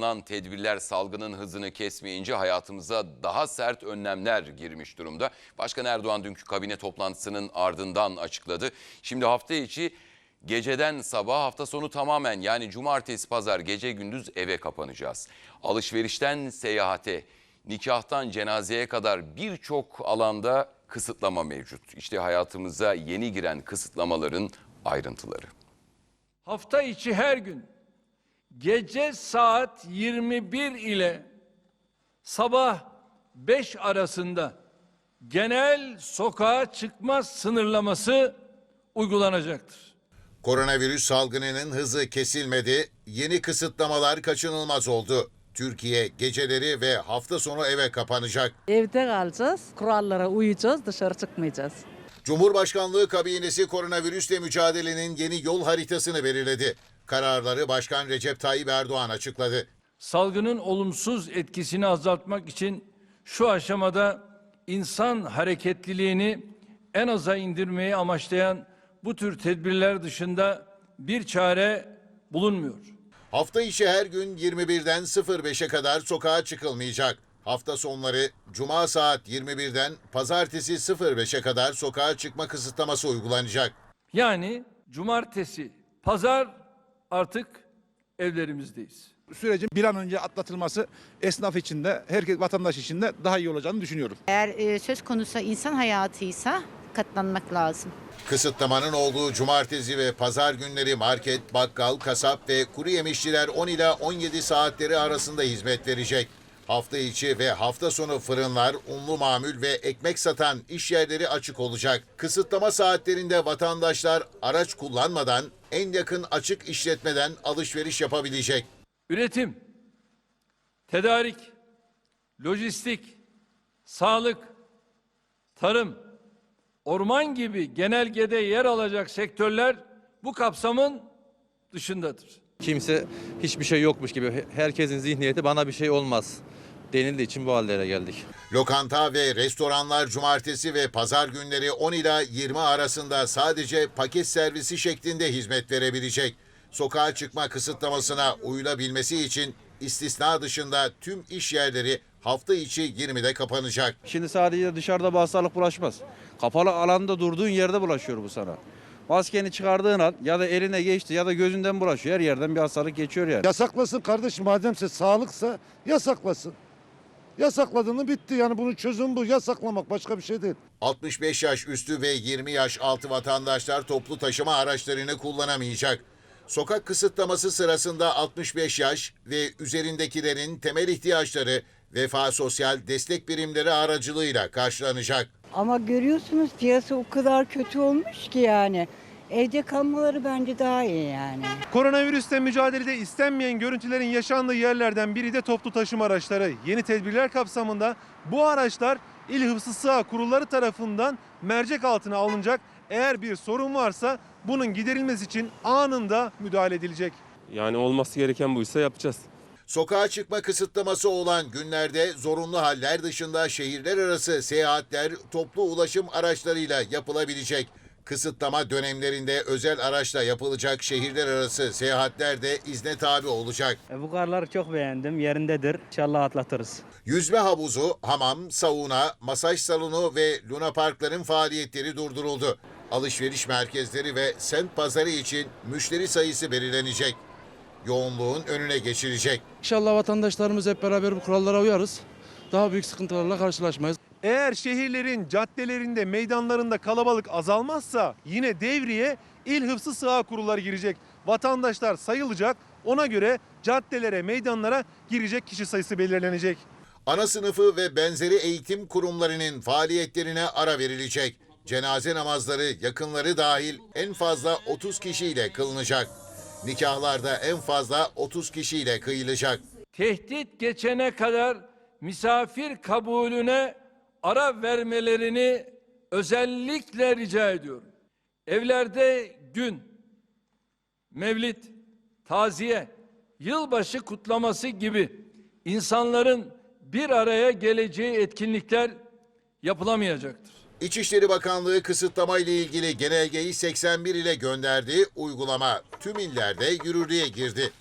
Alınan tedbirler salgının hızını kesmeyince hayatımıza daha sert önlemler girmiş durumda. Başkan Erdoğan dünkü kabine toplantısının ardından açıkladı. Şimdi hafta içi geceden sabah hafta sonu tamamen yani cumartesi pazar gece gündüz eve kapanacağız. Alışverişten seyahate, nikahtan cenazeye kadar birçok alanda kısıtlama mevcut. İşte hayatımıza yeni giren kısıtlamaların ayrıntıları. Hafta içi her gün gece saat 21 ile sabah 5 arasında genel sokağa çıkma sınırlaması uygulanacaktır. Koronavirüs salgınının hızı kesilmedi, yeni kısıtlamalar kaçınılmaz oldu. Türkiye geceleri ve hafta sonu eve kapanacak. Evde kalacağız, kurallara uyacağız, dışarı çıkmayacağız. Cumhurbaşkanlığı kabinesi koronavirüsle mücadelenin yeni yol haritasını belirledi. Kararları Başkan Recep Tayyip Erdoğan açıkladı. Salgının olumsuz etkisini azaltmak için şu aşamada insan hareketliliğini en aza indirmeyi amaçlayan bu tür tedbirler dışında bir çare bulunmuyor. Hafta içi her gün 21'den 05'e kadar sokağa çıkılmayacak. Hafta sonları Cuma saat 21'den Pazartesi 05'e kadar sokağa çıkma kısıtlaması uygulanacak. Yani cumartesi, pazar artık evlerimizdeyiz. sürecin bir an önce atlatılması esnaf için de herkes vatandaş için de daha iyi olacağını düşünüyorum. Eğer e, söz konusu insan hayatıysa katlanmak lazım. Kısıtlamanın olduğu cumartesi ve pazar günleri market, bakkal, kasap ve kuru yemişçiler 10 ila 17 saatleri arasında hizmet verecek. Hafta içi ve hafta sonu fırınlar, unlu mamül ve ekmek satan iş yerleri açık olacak. Kısıtlama saatlerinde vatandaşlar araç kullanmadan en yakın açık işletmeden alışveriş yapabilecek. Üretim, tedarik, lojistik, sağlık, tarım, orman gibi genelgede yer alacak sektörler bu kapsamın dışındadır. Kimse hiçbir şey yokmuş gibi herkesin zihniyeti bana bir şey olmaz denildiği için bu hallere geldik. Lokanta ve restoranlar cumartesi ve pazar günleri 10 ila 20 arasında sadece paket servisi şeklinde hizmet verebilecek. Sokağa çıkma kısıtlamasına uyulabilmesi için istisna dışında tüm iş yerleri hafta içi 20'de kapanacak. Şimdi sadece dışarıda bu hastalık bulaşmaz. Kapalı alanda durduğun yerde bulaşıyor bu sana. Maskeni çıkardığın an ya da eline geçti ya da gözünden bulaşıyor. Her yerden bir hastalık geçiyor yani. Yasaklasın kardeşim mademse sağlıksa yasaklasın. Yasakladığını bitti yani bunun çözümü bu yasaklamak başka bir şey değil. 65 yaş üstü ve 20 yaş altı vatandaşlar toplu taşıma araçlarını kullanamayacak. Sokak kısıtlaması sırasında 65 yaş ve üzerindekilerin temel ihtiyaçları Vefa Sosyal Destek Birimleri aracılığıyla karşılanacak. Ama görüyorsunuz piyasa o kadar kötü olmuş ki yani. Evde kalmaları bence daha iyi yani. Koronavirüsle mücadelede istenmeyen görüntülerin yaşandığı yerlerden biri de toplu taşıma araçları. Yeni tedbirler kapsamında bu araçlar İl Hıfzı Sıha Kurulları tarafından mercek altına alınacak. Eğer bir sorun varsa bunun giderilmesi için anında müdahale edilecek. Yani olması gereken buysa yapacağız. Sokağa çıkma kısıtlaması olan günlerde zorunlu haller dışında şehirler arası seyahatler toplu ulaşım araçlarıyla yapılabilecek. Kısıtlama dönemlerinde özel araçla yapılacak şehirler arası seyahatler de izne tabi olacak. E, Bu karları çok beğendim. Yerindedir. İnşallah atlatırız. Yüzme havuzu, hamam, sauna, masaj salonu ve luna parkların faaliyetleri durduruldu. Alışveriş merkezleri ve semt pazarı için müşteri sayısı belirlenecek. Yoğunluğun önüne geçilecek. İnşallah vatandaşlarımız hep beraber bu kurallara uyarız. Daha büyük sıkıntılarla karşılaşmayız. Eğer şehirlerin caddelerinde, meydanlarında kalabalık azalmazsa yine devreye İl Hıfzı Sıha Kurulları girecek. Vatandaşlar sayılacak. Ona göre caddelere, meydanlara girecek kişi sayısı belirlenecek. Ana sınıfı ve benzeri eğitim kurumlarının faaliyetlerine ara verilecek. Cenaze namazları yakınları dahil en fazla 30 kişiyle kılınacak. Nikahlarda en fazla 30 kişiyle kıyılacak. Tehdit geçene kadar misafir kabulüne ara vermelerini özellikle rica ediyorum. Evlerde gün, mevlit, taziye, yılbaşı kutlaması gibi insanların bir araya geleceği etkinlikler yapılamayacaktır. İçişleri Bakanlığı kısıtlama ile ilgili genelgeyi 81 ile gönderdi. Uygulama tüm illerde yürürlüğe girdi.